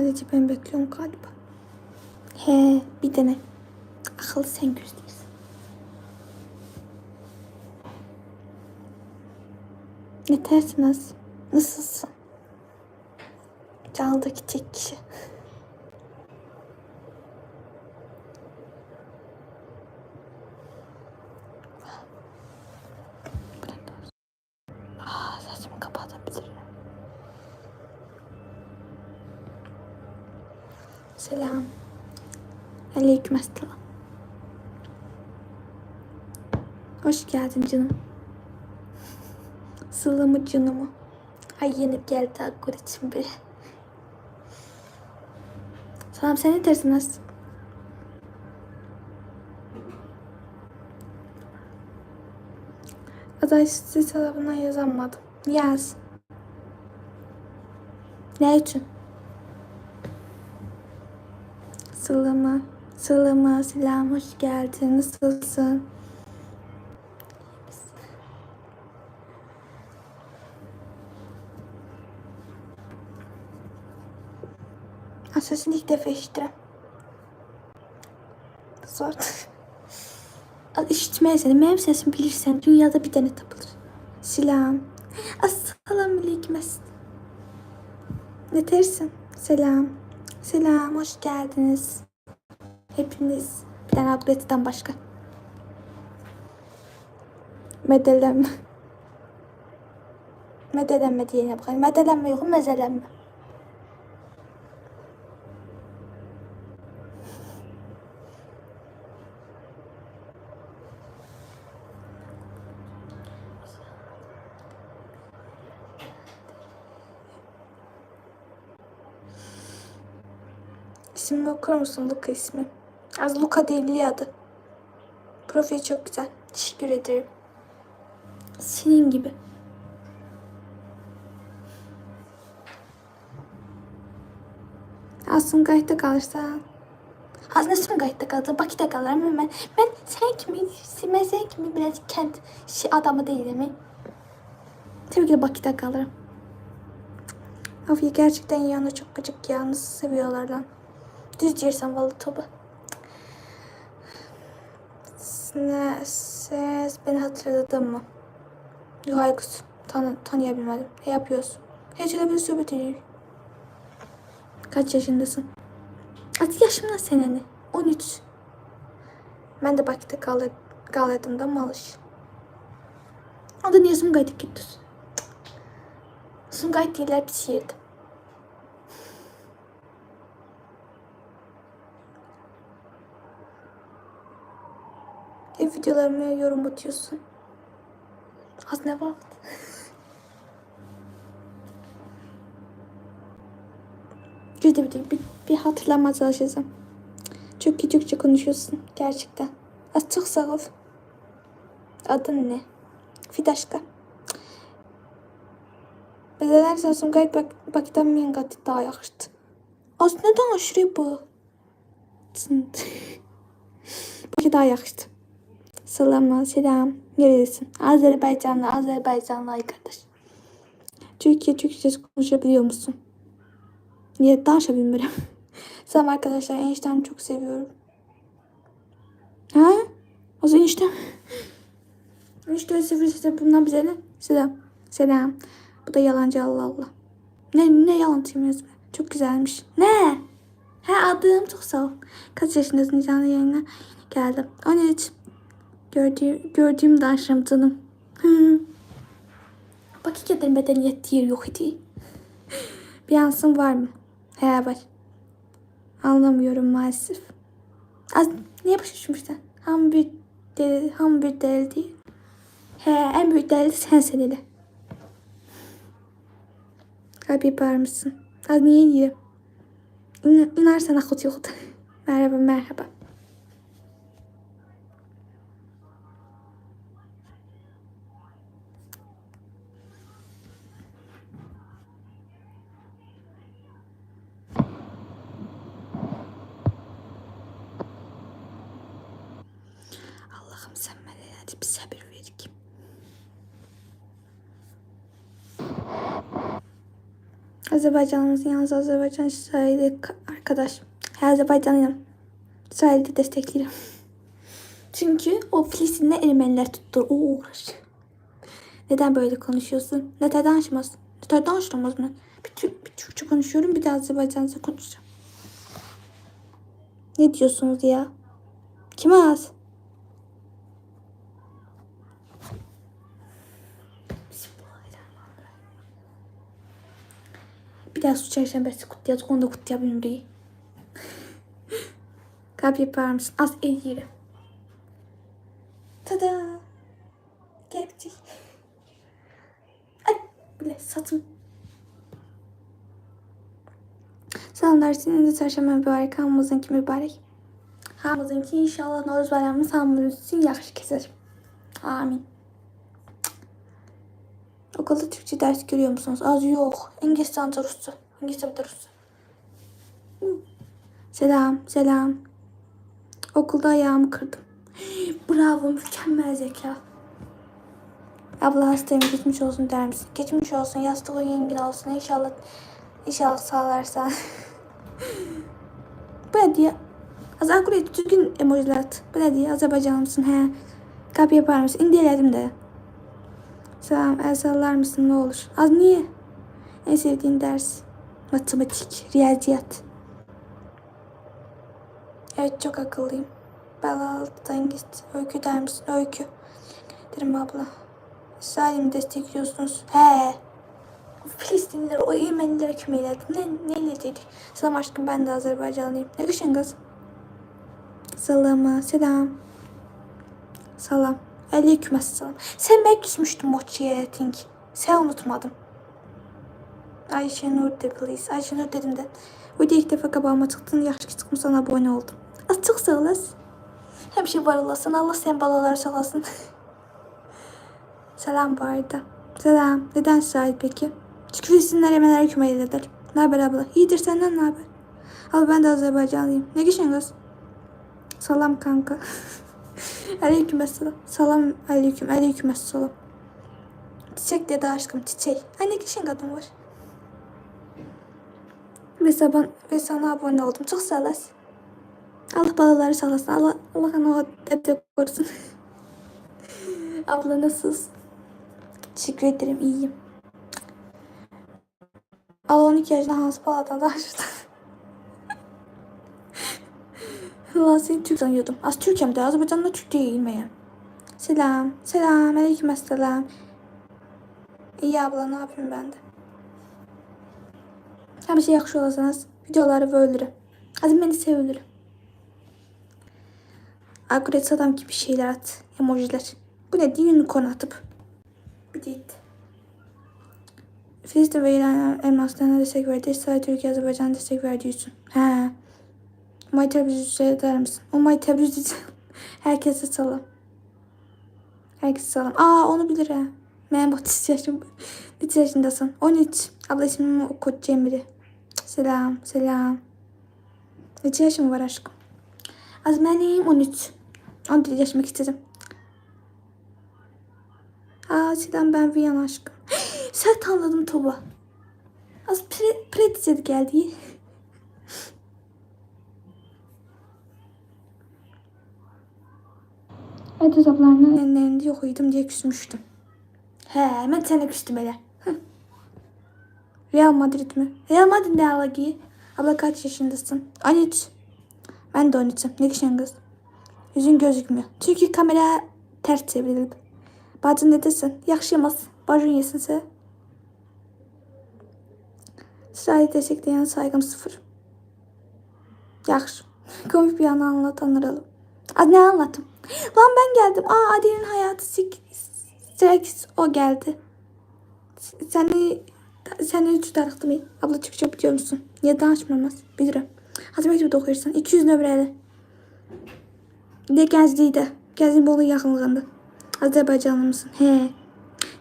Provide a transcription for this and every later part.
Sadece ben bekliyorum galiba. He bir dene. Akıllı sen göstersin. Ne tersiniz? Nasılsın? Caldaki tek kişi. Aa, saçımı kapatabilirim. Selam. Aleyküm selam. Hoş geldin canım. Sıla mı canımı? Ay yeni geldi algoritm biri. Selam sen ne dersin Aslı? Adaysız hesabına yazamadım. Yaz. Ne için? Sılama, sılama, selam, hoş geldin. Nasılsın? Aslında ilk defa işitirim. Zor. Al işitmeye seni. Benim sesimi bilirsen dünyada bir tane tapılır. Selam. Assalamu alaikum. Ne dersin? Selam. Selam, hoş geldiniz. Hepiniz. Bir tane Adret'ten başka. Medelenme. Medelenme diyene bakayım. Medelenme yok, mezelenme. İsmini okur musun Luka ismi? Az Luka değil adı. Profili çok güzel. Teşekkür ederim. Senin gibi. Aslında gayet kalırsan. Aslında Sumgay'da kaldı, Bakı'da kalırım ama ben, ben sen kimi, ben sen kimi birazcık kent şey, adamı değilim. Tabii ki de Bakı'da kalırım. Of gerçekten yanı çok gıcık ya. Nasıl seviyorlar lan. Düz yersen vallahi topu. Ne, ses beni hatırladın mı? Yok kız. Tanı, tanıyabilmedim. Ne yapıyorsun? Hiç öyle bir sohbet değil. Kaç yaşındasın? Kaç yaşımda senin ne? 13. Ben de Bakı'da kal kalırdım da malış. O da niye Sumgay'da gitti? Sumgay değiller bir şehirde. Hep videolarıma yorum atıyorsun. Az ne? Bir de bir, bir, bir hatırlamaya çalışacağım. Çok Türkçe konuşuyorsun gerçekten. Az çok sağ ol. Adın ne? Fidaşka. Bezeler sözüm gayet bak bakıdan min qat daha yaxşıdır. Az nə danışır bu? Bakı daha yaxşıdır. Selam, selam. Neredesin? Azerbaycanlı, Azerbaycanlı arkadaş. Türkiye Türkçe konuşabiliyor musun? Niye danışabilmiyorum? Selam arkadaşlar, eniştemi çok seviyorum. Ha? O zaman eniştem. Enişte seviyorsa bundan bize ne? Selam. Selam. Bu da yalancı Allah Allah. Ne, ne yalancıyım yazma. Çok güzelmiş. Ne? He adım çok sağ ol. Kaç yaşındasın canlı yayına geldim. 13. Gördüğüm, gördüğüm danışım canım. Hı. Bak kadar medeniyet diye yok idi. Bir ansın var mı? He var. Anlamıyorum maalesef. Az niye başlaşmışlar? Ham bir deli, ham bir deli değil. He en büyük deli sensin hele. Kalp yapar mısın? Az niye diyor? İn, inersen akut yoktu. merhaba merhaba. Allah'ım sen bana hadi bir sabır ver ki. Azerbaycan'ımızın yalnız Azerbaycan İsrail'i arkadaş. Her Azerbaycan'ım. İsrail'i desteklerim. Çünkü o Filistin'de Ermeniler tuttu. O uğraş. Neden böyle konuşuyorsun? Neden danışmaz? Neden danışmaz mı? Bir, Türk, bir Türkçe konuşuyorum bir de Azerbaycanca konuşacağım. Ne diyorsunuz ya? Kime az? Bir daha su çarşambası kutlayacak. Onu da kutlayabilirim değil. Kalp yapar mısın? Az eğirim. Tada! Gerçek. Ay bile satın. Selamlar senin de çarşamba mübarek. Hamımızınki mübarek. Hamımızınki inşallah Novruz bayramımız hamımız için yaxşı keser. Amin. Okulda Türkçe ders görüyor musunuz? Az yok. İngilizce anca Rusça. İngilizce de Rusça. Selam, selam. Okulda ayağımı kırdım. Bravo, mükemmel zeka. Abla hastayım, geçmiş olsun der misin? Geçmiş olsun, yastığın yengin olsun. İnşallah, inşallah sağlarsan. Bu ne diye? Az akıllı düzgün emojiler at. Bu ne diye? Azerbaycanlı mısın? He. Kalp yapar mısın? İndi elədim de. Selam, el sallar mısın ne olur? Az niye? En sevdiğin ders? Matematik, riyaziyat. Evet çok akıllıyım. Belalı'dan git. Öykü der misin? Öykü. Derim abla. Salim'i destekliyorsunuz. He. Filistinliler o Ermenilere kümeyledi. Ne, ne dedi? Selam aşkım ben de Azerbaycanlıyım. Ne düşün kız? Selam. Selam. Salam. Aleyküm selam. Sen ben küsmüştün Mochi'ye think. Sen unutmadım. Ayşe Nur de please. Ayşe Nur dedim de. Uyda ilk defa kabağıma çıktın. Yaxşı ki çıkmışsan abone oldum. Az çok sağ olasın. Həmişə var olasın. Allah sen balalar salasın. Selam bu arada. Selam. Neden sahip peki? Çünkü Filistinler yemeler hükümet eder. Ne haber abla? İyidir senden ne haber? Al ben de Azerbaycanlıyım. Ne geçen kız? Salam kanka. aleyküm selam. Salam aleyküm. Aleyküm selam. Çiçek dedi aşkım çiçek. Ay ne geçen kadın var. Ve, saban, ve sana abone oldum. Çok sağ olasın. Allah balaları sağlasın. Allah, Allah onu hep korusun. Abla nasılsın? Teşekkür ederim. iyiyim. Allah 12 yaşında Hans Pala'dan daha şurada. Allah seni Türk sanıyordum. Az Türk'üm de Azerbaycan'da Türk değilim ben. Selam. Selam. Aleyküm selam. İyi abla ne yapayım ben de. Her şey yaxşı olasanız videoları bölürüm. Hadi beni sevilir. Algoritma adam gibi şeyler at. Emojiler. Bu ne? Unicorn atıp. Bir değil. Filistin ve İran elmaslarına destek verdi. İsrail, Türkiye, Azerbaycan destek verdiği için. He. Umay Tebriz eder misin? Umay Tebriz Herkese salam. Herkese salam. Aa onu bilir ha. Ben 30 yaşım. Kaç yaşındasın? 13. Abla ismim Okut Cemri. Selam, selam. Kaç yaşın var aşkım? Az benim 13. 14 yaşıma istedim. Aa Sidan ben Viyana aşkım. Sen tanıdın Toba. Az pre, pretzel geldi. Evet hesaplarının ellerinde yok uyudum diye küsmüştüm. He hemen sana küstüm hele. Real Madrid mi? Real Madrid ne alagi? Abla kaç yaşındasın? 13. Ben de 13'üm. Ne düşen kız? Yüzün gözükmüyor. Çünkü kamera ters çevrildi. Bacın ne desin? Yaxşıyamaz. Bacın yesinse. İsrail destekleyen saygım sıfır. Yaxşı. Komik bir anı anlat anıralım. Aa, ne anlattım? Lan ben geldim. Aa Adi'nin hayatı sik, seks o geldi. Seni seni üç darıktım. Abla Türkçe biliyor musun? Ya da açmamaz. Bilirim. Hazır mektubda okuyursan. 200 nömrəli. De Gəzlikdə. Gəzin Bolu yaxınlığında. Azərbaycanlı mısın? He.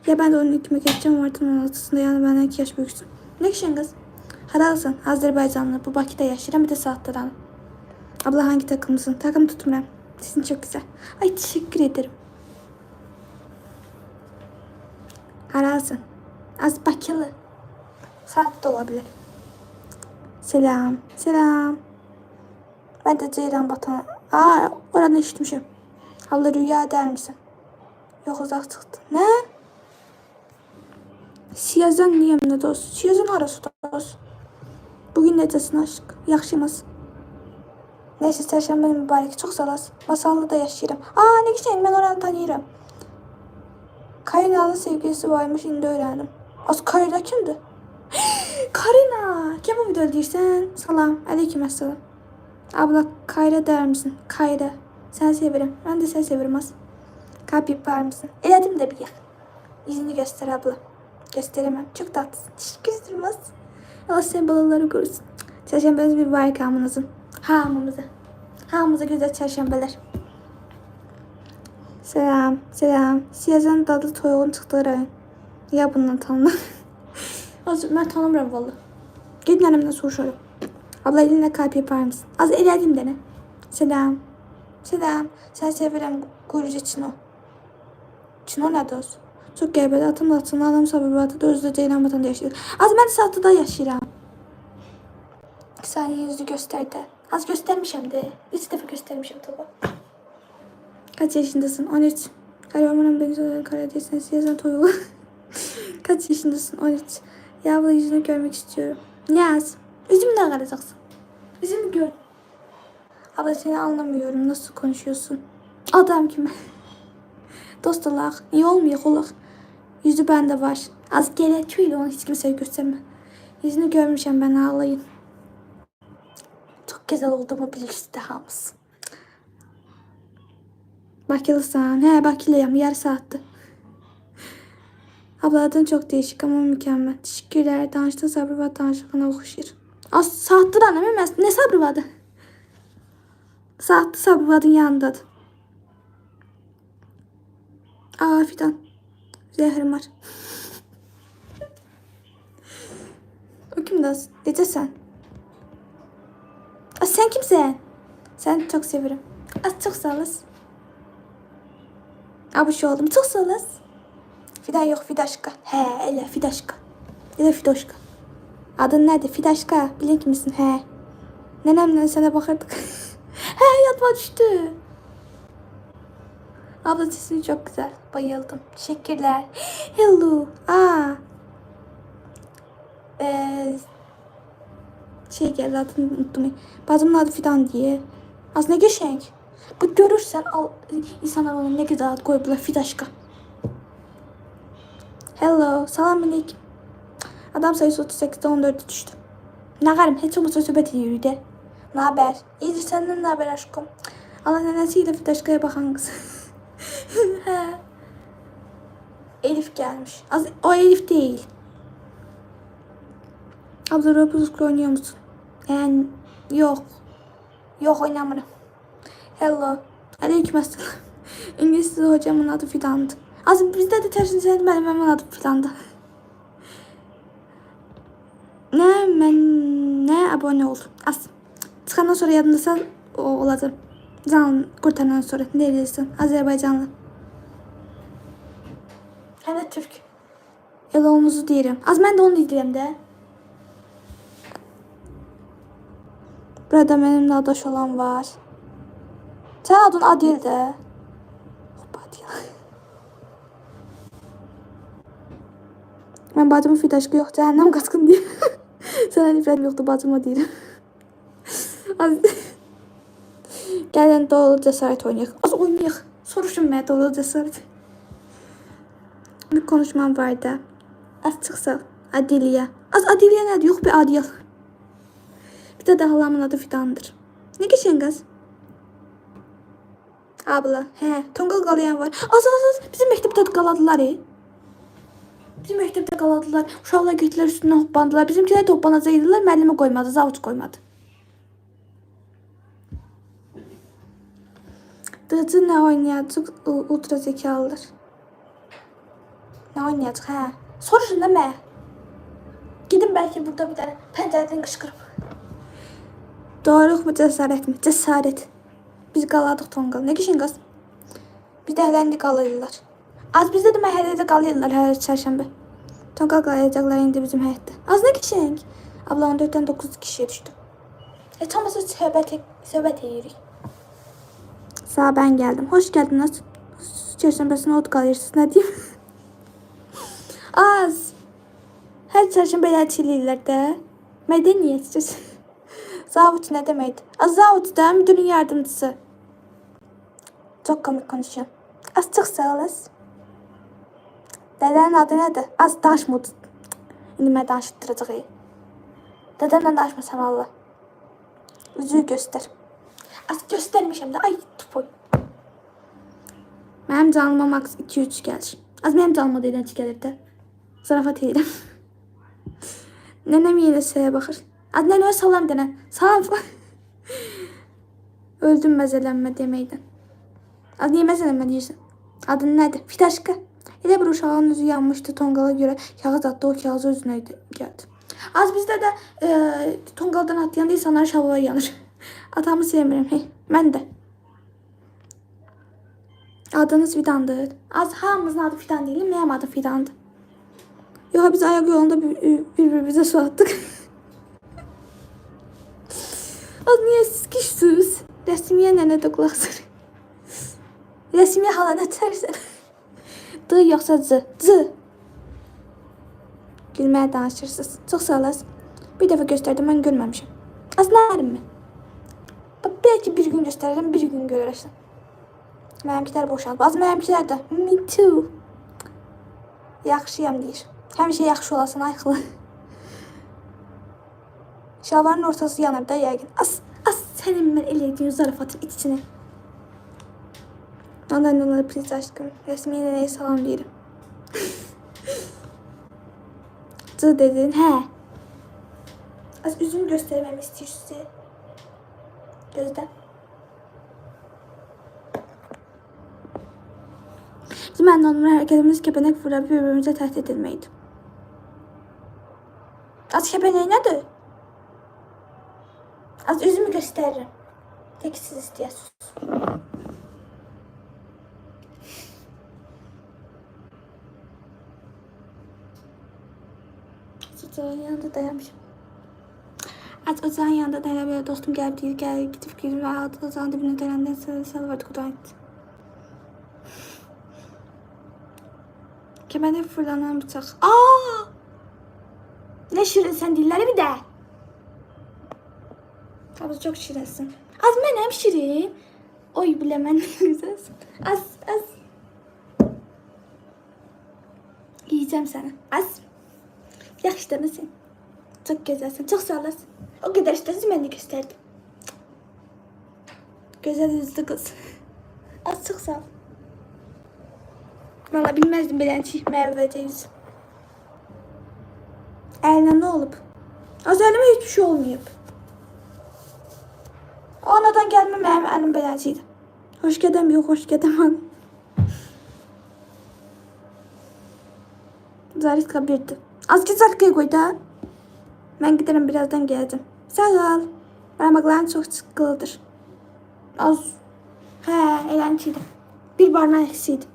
Ya ben de onun iki geçeceğim vardı 16'sında yani benden 2 yaş büyüksün. Ne kişin kız? Haralsın. Azerbaycanlı. Bu Bakıda yaşayan bir de Saat'tan. Abla hangi takımlısın? Takım tutmuram. Sizin çok güzel. Ay teşekkür ederim. Haralsın. Az Bakılı. Saat de olabilir. Selam. Selam. Ben de Ceylan Batan. Aa oranı işitmişim. Allah rüya der misin? Yok uzak çıktı. Ne? Siyazan niye mi dost? Siyazan arası dost. Bugün necəsin aşk? Yaxşımız. Neyse çarşamba mübarek. Çok sağ olasın. Masallı da yaşayırım. Aa ne güzel ben oranı tanıyırım. Karina'nın sevgilisi varmış indi öğrendim. Az Karina kimdi? Karina. Kim bu video deyirsən? Salam. Aleyküm əssalam. Abla Kayra der misin? Kayra. Sen severim. Ben de seni severim az. Kalp yapar mısın? Eledim de bir yak. Yüzünü göster abla. Gösteremem. Çok tatlısın. Teşekkür ederim az. Allah sen balaları korusun. Çarşambeniz bir var hamınızın. Hamımıza. Hamımıza güzel çarşambeler. Selam. Selam. Siyazan dadlı toyuğun çıktığı rayon. Ya bundan tanıdım. Az ben tanımıyorum valla. Gidin annemden soruşuyorum. Abla elinle kalp yapar mısın? Az eledim dene. Selam. Selam. Sen severim korucu Çino. Çino ne dost? Çok qəbəli atım atın adam sabırbatı da özdə Ceylan vatanda yaşayır. Az mən satıda yaşayıram. Saniye yüzü gösterdi. Az göstermişim de. Üç defa göstermişim tabi. Kaç yaşındasın? 13. Kahramanım beni soran Karadeniz'den yazan toyulu. Kaç yaşındasın? 13. Ya abla yüzünü görmek istiyorum. Ne yaz? Yüzümü de arayacaksın. Yüzümü gör. Abla seni anlamıyorum. Nasıl konuşuyorsun? Adam kim? Dost olaq. Niye olmuyor olaq? Yüzü bende var. Az gerekiyor onu hiç kimseye gösterme. Yüzünü görmüşəm ben ağlayın. Güzel olduğumu bilirsiz de hamısı. Bakılısan. He bakılıyam. Yarı saatti. Abla adın çok değişik ama mükemmel. Teşekkürler. Danıştığın sabrı ve danışıklığına okuşur. Az saattir anlamı ne sabrı vardı? Saatli sabrı vardı yanındadır. Aa fidan. Zehrim var. o kimdir? Necəsən? Sen kimsin? Seni çok severim. Az çok sağ olasın. Abi şu oldum. Çok sağ olasın. Fidan yok Fidaşka. He öyle Fidaşka. Da Fidoşka. Adın nedir? Fidaşka. Bilin misin? He. Nenemle sana bakardık. He yatma düştü. Abla sesin çok güzel. Bayıldım. Teşekkürler. Hello. Aa. Ee, şey geldi adını unuttum. Bacımın adı Fidan diye. Az ne geçenk. Bu görürsen al, insanlar ona ne güzel ad koyublar Fidaşka. Hello. Salam aleyküm. Adam sayısı 38'de 14'e düştü. Ne garip. Hiç olmazsa söhbət ediyoruz de. Ne haber? İyidir senden ne haber aşkım? Allah nenesiyle Fidaşka'ya bakan kız. He. Elif gelmiş. Az, o Elif değil. Abla Roblox oynuyor musun? Yani yok. Yok oynamıyorum. Hello. Aleykümselam. İngilizce hocamın adı Fidan'dı. Az bizde de tersini söyledim benim adı Fidan'dı. Ne ben ne abone ol. Az. Çıkandan sonra yadında sal o olacak. Can kurtarandan sonra neredesin? Azerbaycanlı. Hem de Türk. Eloğumuzu diyelim. Az ben de onu deyirəm də. Burada benimle adaş olan var. Sen adın Adil de. Hop Adil. Ben bacımın fidaşkı yok. Cehennem kaskın diye. Sana nifret yoktu bacıma deyirəm. Gəlin doğru cesaret oynayaq. Az oynayaq. Soruşun mənə doğru cesaret. Bir konuşmam var da. Az çıxsa Adiliya. Az Adiliya nədir? Yox bir Adil. Bir də də halamın adı Fidandır. Ne geçen qız? Abla, hə, tonqal qalayan var. Az az az bizim məktəbdə də qaladılar. Bizim məktəbdə qaladılar. Uşaqlar getdilər üstündən hoppandılar. Bizimkilər də hoppanacaqdılar. Müəllimə qoymadı, zavuç qoymadı. Dıcı ne oynayacaq? Ultra zekalılar. Ne oynayacaq hə? Soruşun da mə. Gidin belki burada bir tane pencereden kışkırıp. Doğruluk mu cesaret mi? Cesaret. Biz qaladık tonqal. Ne kişin qaz? Biz də hələndi qalırlar. Az bizdə də məhəllədə qalırlar hər çərşənbə. Tonka qalayacaqlar indi bizim həyətdə. Az nə kişiyik? Abla 14-dən 9 kişiyə düşdü. E tamamsa söhbət söhbət edirik. Sağ ben geldim. Hoş geldiniz. Çarşambasına ot kalırsınız. Ne diyeyim? Az. Her çarşamba belə çilirlər də. Mədəniyyətsiz. Zavut ne deməkdir? Az zavut da müdürün yardımcısı. Çok komik konuşuyor. Az çok sağ olasın. Dedenin adı nedir? Az danışmadı. İndi mən danışdıracaq. Dedemle danışmasan Allah. Üzüyü göster. Az göstermişim de. Ay tupoy. Mənim canıma max 2-3 gəlir. Az mənim canıma da ilənç gəlir də. Zarafat edirəm. Nənəm yenə səyə baxır. Az nənəyə salam denə. Salam. Öldüm məzələnmə deməkdən. Az niyə məzələnmə deyirsən? Adın nədir? Fitaşka. Elə bir uşağın üzü yanmışdı tonqala görə. Kağız atdı, o kağızı özünə gəldi. Az bizdə də e, tonqaldan atlayanda insanlar şalvar yanır. Atamı sevmirəm. Hey, mən də. Adınız Fidandır. Az hamımızın adı Fidan değil, benim adım Fidandır. Yox, biz ayak yolunda bir- bir-birimizə su atdıq. Az niyə siz kişisiniz? Rəsmiyə nənə də qulaq asır. Rəsmiyə hala nə tərsən? D yoxsa C? C. Gülməyə danışırsınız. Çox sağ olasın. Bir dəfə göstərdim, mən görməmişəm. Az nərim mən? Bax, belki bir gün göstərirəm, bir gün görərsən. Mənimkilər boşalıb. Az mənimkilər də. Me too. Yaxşıyam deyir. Həmişə yaxşı olasan ayıqlı. Şalvarın ortası yanır da yəqin. As, as sənin mən elədiyim zarafatın içine. Ondan onları priz aşkım. Resmiyə nənəyə salam deyirəm. Cı dedin, hə. Az üzümü göstərməmi istəyirsən. Gözlə. Bizim anlamlı hareketimiz kepenek fırlayıp birbirimize tehdit edilmeydi. Az kepeneği nedir? Az üzümü gösteririm. Tek siz istiyorsunuz. Ocağın yanında dayanmışım. Az ocağın yanında dayan böyle dostum geldi değil gel gidip gidip aldı ocağın dibine dayandan sarı sarı vardı kudan etti. Kemene fırlanan bıçak. Aa! Ne şirin sen dilleri bir de. Abi çok şirinsin. Az menem şirin. Oy bilemen güzelsin. Az az. Yiyeceğim seni. Az. Yakıştırmışsın. Çok güzelsin. Çok sağ olasın. O kadar işte ben de gösterdim. Güzel yüzlü kız. Az çok sağ ol. Valla bilmezdim belençi Merve'deyiz. Eline ne olup? Az elime hiçbir şey olmayıp. O anadan gelmem benim elim belənciydi. Hoş gedəm yox, hoş gedəm. Zariska birdi. Az ki Zariskaya koy. Ben giderim birazdan geleceğim. Sağ ol. Parmaklarım çok sıkılıdır. Az. He, eğlenceli. Bir barnak eksiydi.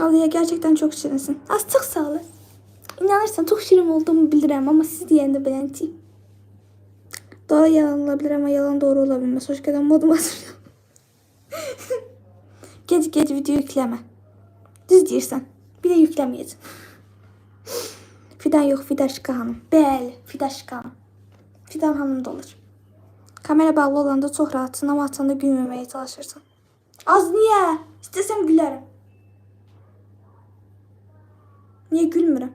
Aliye gerçekten çok şirinsin. Az çok sağ. İnanırsan çok şirin olduğumu bilirim ama siz diyende beğençiyim. Doğru yalan olabilir ama yalan doğru olabilmez. Hoş geldin modum hazırlıyorum. gece gece video yükleme. Düz deyirsən. Bir də yükləməyəcəm. Fidan yox, Fidaşka hanım. Bəli, Fidaşka hanım. Fidan hanım da olur. Kamera bağlı olanda çox rahatsan amma açanda gülməməyə çalışırsan. Az niyə? İstəsəm gülərəm. Gülmürəm?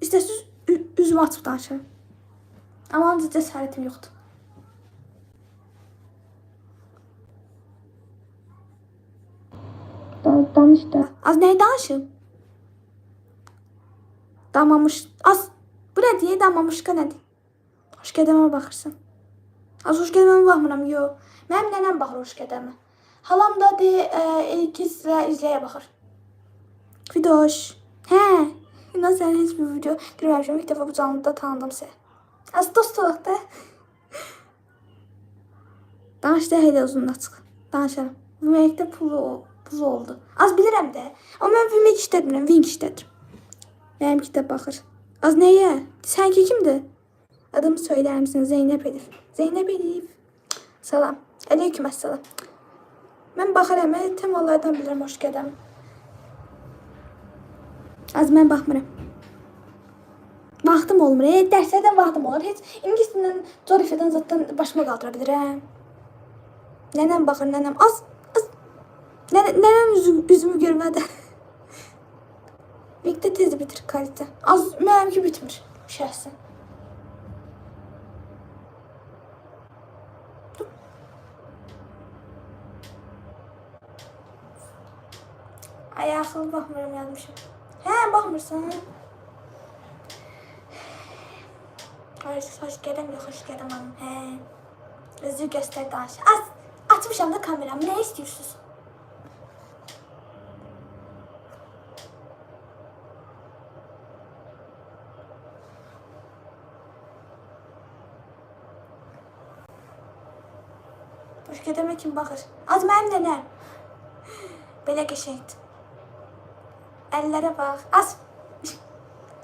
İstəsiz ü- üzümü açıb danışıram. Amma ancaq cəsarətim yoxdur. Da- Danış da. Az nəyi danışım? Damamış. Az. Bu nə deyə damamışqa nədir? Xoş qədəmə baxırsan. Az xoş qədəmə baxmıram, yox. Mənim nənəm baxır xoş qədəmə. Halam da de, e, ikizlə izləyə baxır. Fidoş. Hə. İnan sən heç bir video görməmişəm. İlk dəfə bu canlıda tanıdım səni. Az dost olaq da. Danışda elə uzun açıq. Danışaram. Vimekdə pulu, ol- pul oldu. Az bilirəm də. Amma mən Vimek işlədirəm, Wing işlədirəm. Mənimki də baxır. Az nəyə? Sənki kimdir? Adımı söyler misin? Zeynep Elif. Zeynep Elif. Salam. Aleyküm əssalam. Mən baxaram, mən temalardan bilirəm, hoş gələm. Az mən baxmıram. Vaxtım olmur. E, dərslərdən vaxtım olur. Heç ingilisdən, coğrafyadan zaten başıma qaldıra bilirəm. Nənəm baxır, nənəm. Az, az. Nənə, nənəm üzü, üzümü görmədi. Birlikdə tez bitir kalite. Az mənimki bitmir şəxsən. Ay axıl baxmıram yazmışım. Hə, baxmırsan. Ay, xoş gələm, yox, xoş gələm hanım. Hə. Özü göstər danış. Az açmışam da kameramı. Nə istəyirsiniz? Xoş gələm kim baxır? Az mənim nənəm. Belə qəşəngdir. Əllərə bax. Az.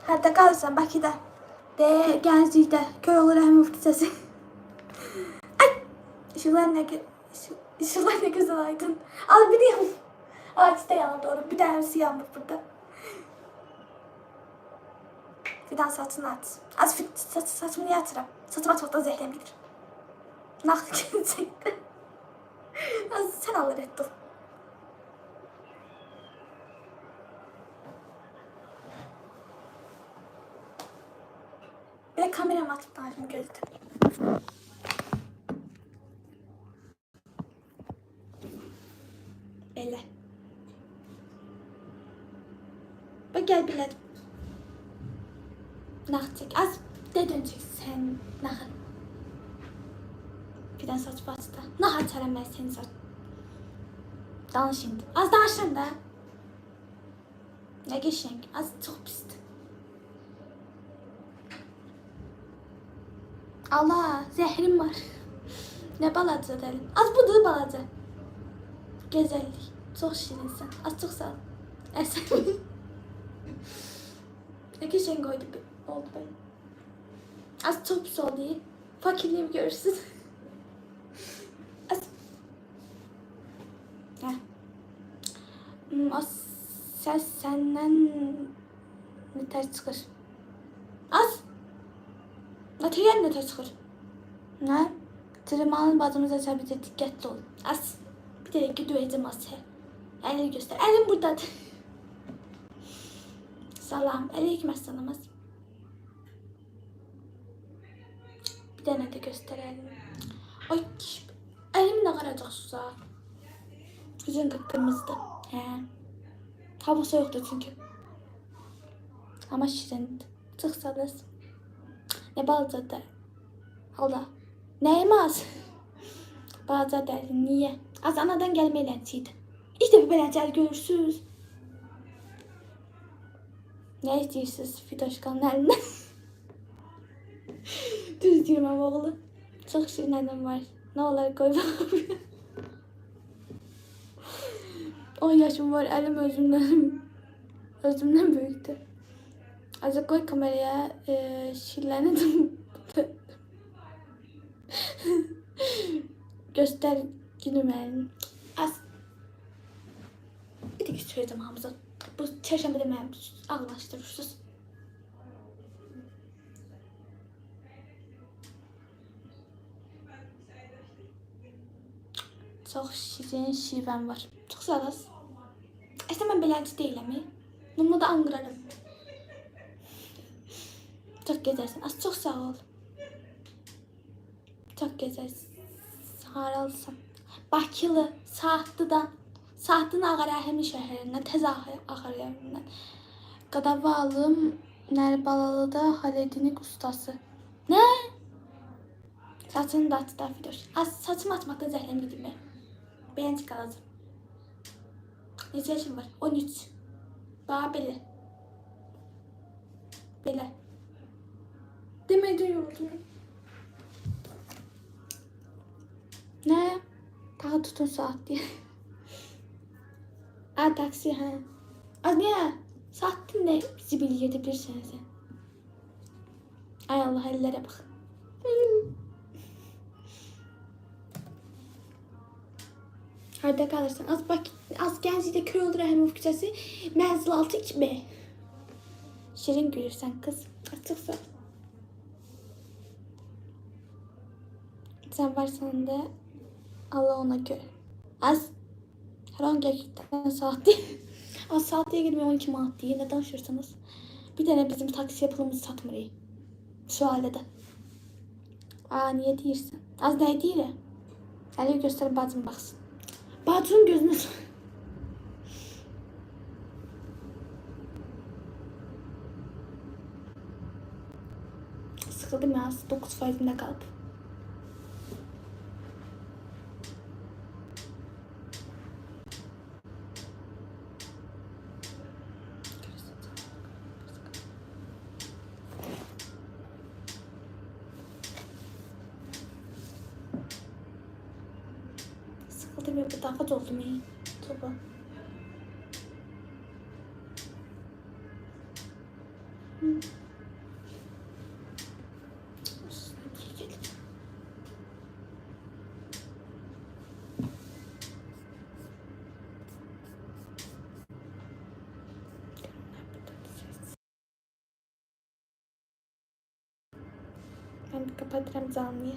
Harda qalırsan Bakıda? De, Gənclikdə. Köyoğlu Rəhimov küçəsi. Ay! Işıqlar nə Işıqlar nə gözəl aydın. Al bir yan. Ağaçda yana doğru. Bir tane yanmır burada. Fidan saçını at. Az fit, saç, saçımı yatıram. Saçım atmakta zehlem gelir. Naklı gelecekti. Az sen alır et da şimdi gözüm. Böyle. Bak gel biledim. Nakçek. Az de dönecek sen. Nakıl. Fidan saç bastı. Nah açarım ben senin saç. Danış şimdi. Az danışın da. Ne geçen? Az çok Allah zehrim var. Ne balaca derim. Az budur balaca. Güzellik. Çok şirinsin. Az çok sağ ol. Esen. ne geçen koydu oldu benim. Az çok pis oldu. Fakirliğimi görürsün. Az. Heh. Hmm, O ses senden ne ters çıkır. Ne ters çıkır. Ne? Tırmanın bazımıza çarpıcı dikkatli ol. Az. Bir de gidiyor masaya. Elini göster. Elim buradadır. Salam. Aleyküm selam. Az. Bir tane de göster elini. Ay elim ne qaracaq susa. Yüzün qıpqırmızıdır. Hə. Havası yoxdur çünki. Amma şirindir. Çox sadəsin. Ne balacadır. Allah. Nəyim az? Balaca dəli. Niyə? Az anadan gəlmə elənciydi. İşte bir beləncəli görürsünüz. Nə istəyirsiniz Fidoşkanın əlindən? Düz amma oğlu. Çox şirin əlim var. Nə olar qoy bax. 10 yaşım var, elim özümden özümden büyüktü. Azıcık koy kameraya e, şirlendim. Göster günüm elim. Az. Bir tek söyleyeceğim Hamza. Bu çarşamba demem ağlaştırırsınız. Çox şirin şivən var. Çox sağ olasın. Əslində mən beləncə deyiləm. Bunu da anqırarım. Çox gözəlsən. Az çox sağ ol. Çox gözəlsən. Haralısın. Bakılı, Saatlıdan. Saatlının Ağarəhimi şəhərindən, tez Ağarəhimindən. Qadavalım, Nərbalalıda Haledinik ustası. Nə? Saçını da atdı da Fidoş. Az saçımı atmakta zəhləm gedim mən. Beğenci kalacağım. Neçə yaşım var? 13. Bana belə. Belə. Deməkdə yoruldum. Nə? Ha tutun saat diye. Ha taksi ha. Az niye? Saatin de bizi bilgi edebilirsin sen. Ay Allah ellere bak. Harda kalırsan az bak az Gəncədə köy olur Rəhimov küçəsi mənzil 6 2B. Şirin gülürsən qız. Açıqsa. Sen varsan da Allah ona göre. Az her an gerçekten saat değil. Az saat diye girmiyor 12 manat diye. Ne danışırsınız? Bir tane bizim taksi yapılımızı satmayı. Şu halde. Aa niye değilsin? Az ne değil ya? Hadi göster bacım baksın. Bacının gözüne s- Sıkıldım ya. 9 faizinde kaldı. İyi. Tuba. Hı. İyi geldi. Ben bir kapatırım canlıyı.